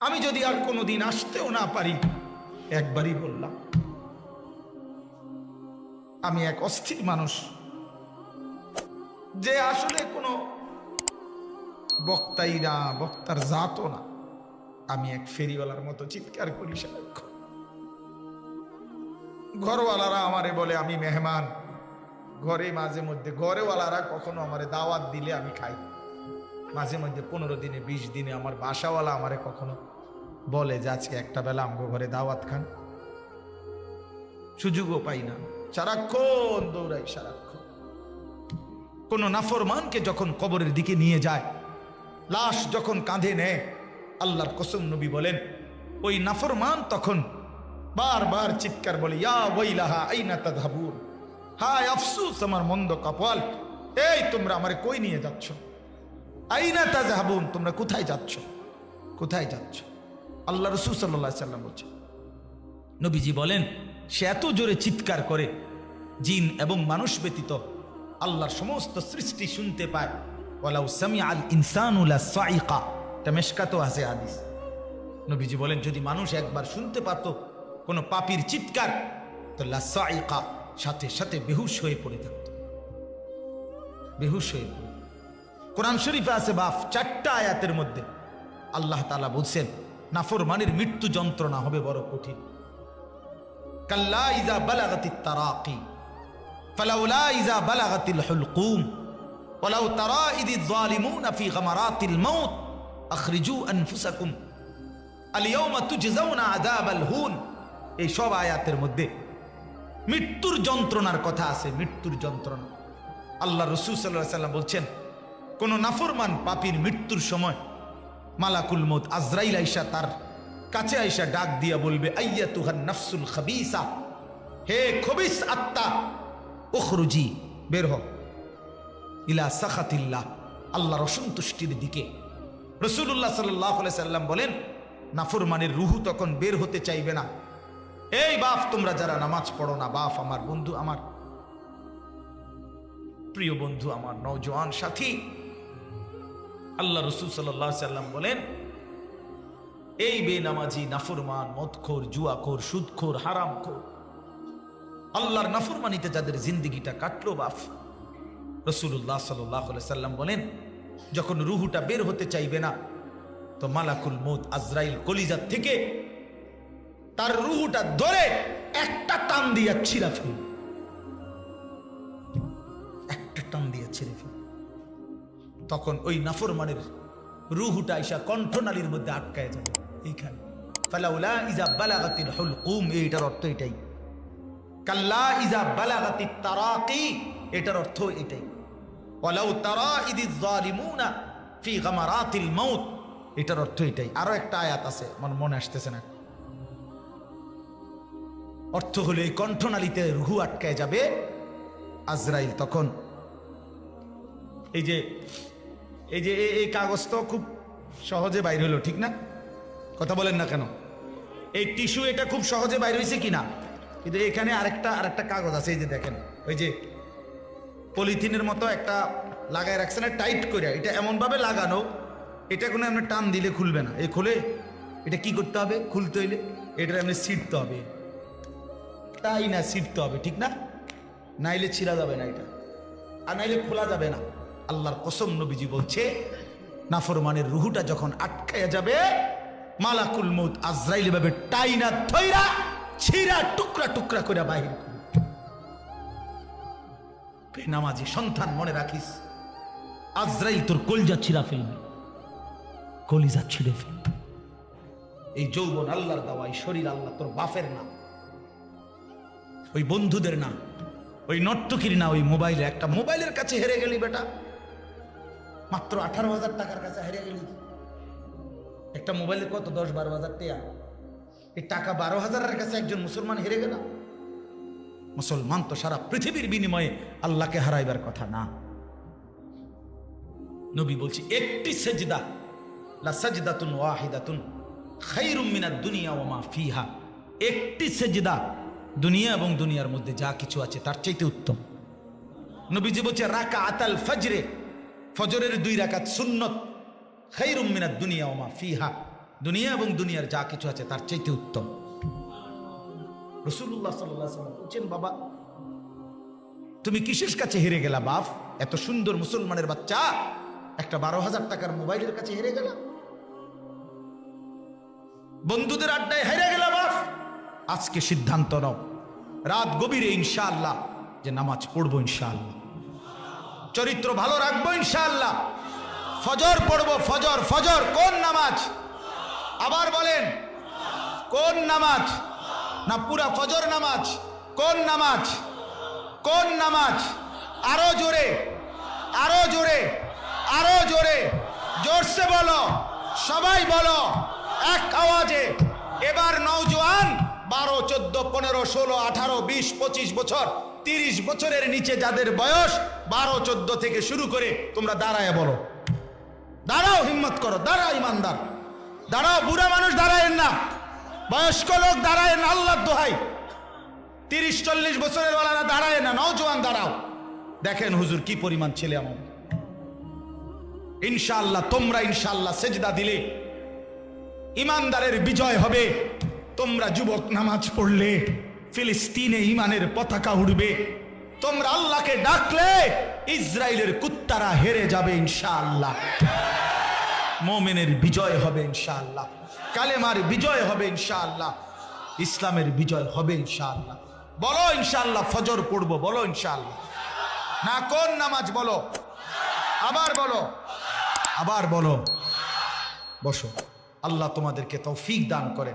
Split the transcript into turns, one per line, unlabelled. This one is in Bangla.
আমি যদি আর কোনোদিন আসতেও না পারি, একবারই বললাম, আমি এক অস্থির মানুষ যে আসলে কোনো বক্তাই না, বক্তার জাতও না। আমি এক ফেরিওয়ালার মতো চিৎকার করি সারাক্ষণ। ঘরওয়ালারা আমারে বলে, আমি মেহমান। ঘরে মাঝে মধ্যে ঘরেওয়ালারা কখনো আমারে দাওয়াত দিলে আমি খাই। মাঝে মধ্যে পনেরো দিনে, বিশ দিনে আমার বাসাওয়ালা আমারে কখনো বলে যে আজকে একটা বেলা আমগো ঘরে দাওয়াত খান। সুযোগও পাই না। সারাক্ষণ দৌড়াই, সারাক্ষণ। কোন নাফরমানকে যখন কবরের দিকে নিয়ে যায়, লাশ যখন কাঁধে নেয়, আল্লাহর কসম নবী বলেন, ওই নাফরমান তখন বারবার চিৎকার বলে, ইয়া হায় আফসুস, আমার মন্দ কপাল। এই তোমরা আমারে কই নিয়ে যাচ্ছ? আইনা তাযহাবুন, তোমরা কোথায় যাচ্ছ? কোথায় যাচ্ছ? আল্লাহ রসুল সাল্লাহ সাল্লাম বলছে নবীজি বলেন, সে এত জোরে চিৎকার করে, জিন এবং মানুষ ব্যতীত আল্লাহর সমস্ত সৃষ্টি শুনতে পায়। আল ইনসানুলা সাইকা এটা মেশকাতো আছে হাদিস। নবীজি বলেন, যদি মানুষ একবার শুনতে পারত কোনো পাপির চিৎকার, তো লাসাইকা সাথে সাথে বেহুশ হয়ে পড়ে থাকত। বেহুশ হয়ে পড়ে। কোরআন শরীফে আছে বাফ চারটা আয়াতের মধ্যে আল্লাহ তালা বলছেন নাফরমানের মৃত্যু যন্ত্রণা হবে বড় কঠিন কাল্লা ইজা বালাগাতিত তারাকি ফালাউলা ইজা বালাগাতিল হুলকুম ولو ترى إذ الظالمون في غمرات الموت أخرجوا أنفسكم اليوم تجزون عذاب الهون এই সব আয়াতের মধ্যে মৃত্যুর যন্ত্রণার কথা আছে মৃত্যুর যন্ত্রণা আল্লাহ রসুল সাল্লাহ সাল্লাম বলছেন কোন নাফরমান পাপির মৃত্যুর সময় মালাকুল মত আজরাইল আইসা তার কাছে আইসা ডাক দিয়া বলবে আইয়া তুহার নফসুল খাবিসা, হে খবিস আত্মা ওখরুজি বের হ ইলা সাখাতিল্লাহ, আল্লাহর অসন্তুষ্টির দিকে। রসুল্লাহ সাল্লাহ সাল্লাম বলেন, নাফরমানের রুহু তখন বের হতে চাইবে না। এই বাপ, তোমরা যারা নামাজ পড়ো না, বাপ আমার, বন্ধু আমার, প্রিয় বন্ধু আমার, নওজোয়ান সাথী আল্লাহ রসুল সাল্লাহ সাল্লাম বলেন, এই বেনামাজি, নাফরমান, মদখোর, জুয়াখোর, সুদখোর, হারামখোর, আল্লাহর নাফরমানিতে যাদের জিন্দিগিটা কাটলো বাফ। রসুল্লাহ সাল্লাহ সাল্লাম বলেন, যখন রুহুটা বের হতে চাইবে না, তো মালাকুল মৌত আজরাইল কলিজার থেকে তার রুহুটা ধরে একটা টান দিয়া ছিঁড়া ফেল একটা টান দিয়া ছিঁড়ে তখন ওই নাফরমানের রুহুটা ইসা কণ্ঠনালীর মধ্যে আটকায় যাবে এইখানে। ফালাউলা ইজা বালাগাতিল হুলকুম, এইটার অর্থ এটাই। কাল্লা ইজা বালাগাতি তারাকি, এটার অর্থ এটাই। ওয়ালাউ তারা ইদি জালিমুনা ফি গামারাতিল মাউত, এটার অর্থ এটাই। আরও একটা আয়াত আছে, আমার মনে আসতেছে না। অর্থ হলো এই কণ্ঠনালীতে রুহু আটকায় যাবে আজরাইল তখন। এই যে এই যে, এই- কাগজ তো খুব সহজে বাইর হলো, ঠিক না? কথা বলেন না কেন? এই টিস্যু এটা খুব সহজে বাইর হয়েছে কিনা কিন্তু এখানে আরেকটা আরেকটা কাগজ আছে, এই যে দেখেন। ওই যে পলিথিনের মতো একটা লাগায় রাখছে না টাইট করে এটা এমনভাবে লাগানো, এটা কোনো এমনি টান দিলে খুলবে না। এই খুলে, এটা কি করতে হবে? খুলতে হইলে এটা এমনি ছিটতে হবে। তাই না ছিটতে হবে, ঠিক না? নাইলে ছিঁড়া যাবে না এটা। আর নাইলে খোলা যাবে না। আল্লাহর কসম নবীজি বলছে, নাফরমানের রুহুটা যখন আটকায়া যাবে, মালাকুল মৌত আজরাইল ভাবে টাইনা থইরা ছিঁড়া টুকরা টুকরা করে বাহির নামাজি সন্তান মনে রাখিস? আজরাইল তোর কলজা ছিঁড়া ফেলবে, কলিজা ছিঁড়ে ফেলবে। এই যৌবন আল্লাহর দেওয়া, এই শরীর আল্লাহ তোর বাপের না। ওই বন্ধুদের না, ওই নর্তকির না, ওই মোবাইলে, একটা মোবাইলের কাছে হেরে গেলি বেটা। মাত্র আঠারো হাজার টাকার কাছে হেরে গেলি। একটা মোবাইলের কত? দশ, বারো হাজার টাকা এই টাকা বারো হাজারের কাছে একজন মুসলমান হেরে গেল। মুসলমান তো সারা পৃথিবীর বিনিময়ে আল্লাহকে হারাইবার কথা না। নবী বলছি, একটি সেজদা, লা সাজদাতুন ওয়াহিদাতুন খাইরুম মিনাদ দুনিয়া ওয়া মা ফিহা। একটি সেজদা, দুনিয়া এবং দুনিয়ার মধ্যে যা কিছু আছে তার চাইতে উত্তম। নবীজি বলছে রাকা আতাল ফজরে ফজরের দুই রাকাত সুন্নত, খাইরুম মিনাদ দুনিয়া ওমা ফিহা। দুনিয়া এবং দুনিয়ার যা কিছু আছে তার চাইতে উত্তম। রসুল্লাহ সাল্লাম বলছেন, বাবা, তুমি কিসের কাছে হেরে গেলা বাপ? এত সুন্দর মুসলমানের বাচ্চা, একটা বারো হাজার টাকার মোবাইলের কাছে হেরে গেলা? বন্ধুদের আড্ডায় হেরে গেলা বাপ? আজকে সিদ্ধান্ত নাও। রাত গভীরে ইনশাআল্লাহ যে নামাজ পড়ব ইনশাআল্লাহ। চরিত্র ভালো রাখব ইনশাআল্লাহ। ফজর পড়ব, ফজর ফজর, কোন নামাজ? আবার বলেন, কোন নামাজ? না, পুরা ফজর নামাজ। কোন নামাজ? কোন নামাজ? আরও জোরে আরও জোরে আরও জোরে। জোরসে বলো, সবাই বলো, এক আওয়াজে। এবার নৌজওয়ান বারো, চোদ্দ, পনেরো, ষোলো, আঠারো, বিশ, পঁচিশ বছর। তিরিশ বছরের নিচে যাদের বয়স বারো, চোদ্দ থেকে শুরু করে, তোমরা দাঁড়ায় বলো। দাঁড়াও, হিম্মত করো, দাঁড়াও, ইমানদার। দাঁড়াও, বুড়া মানুষ দাঁড়ায়েন না। বয়স্ক লোক দাঁড়ায় না আল্লাহ দোহাই। তিরিশ, চল্লিশ বছরের ওয়ালারা দাঁড়ায় না, নওজোয়ান দাঁড়াও। দেখেন হুজুর, কি পরিমাণ ছেলে আমার। ইনশাআল্লাহ, তোমরা ইনশাআল্লাহ সেজদা দিলে, ইমানদারের বিজয় হবে। তোমরা যুবক নামাজ পড়লে ফিলিস্তিনে ইমানের পতাকা উড়বে। তোমরা আল্লাহকে ডাকলে ইসরায়েলের কুত্তারা হেরে যাবে ইনশাআল্লাহ। মোমেনের বিজয় হবে ইনশাআল্লাহ। কালেমার বিজয় হবে ইনশাআল্লাহ। ইসলামের বিজয় হবে ইনশাআল্লাহ। বলো ইনশাআল্লাহ, ফজর পড়ব, বলো ইনশাআল্লাহ। না, কোন নামাজ বলো? আবার বলো। আবার বলো। বসো। আল্লাহ তোমাদেরকে তৌফিক দান করেন।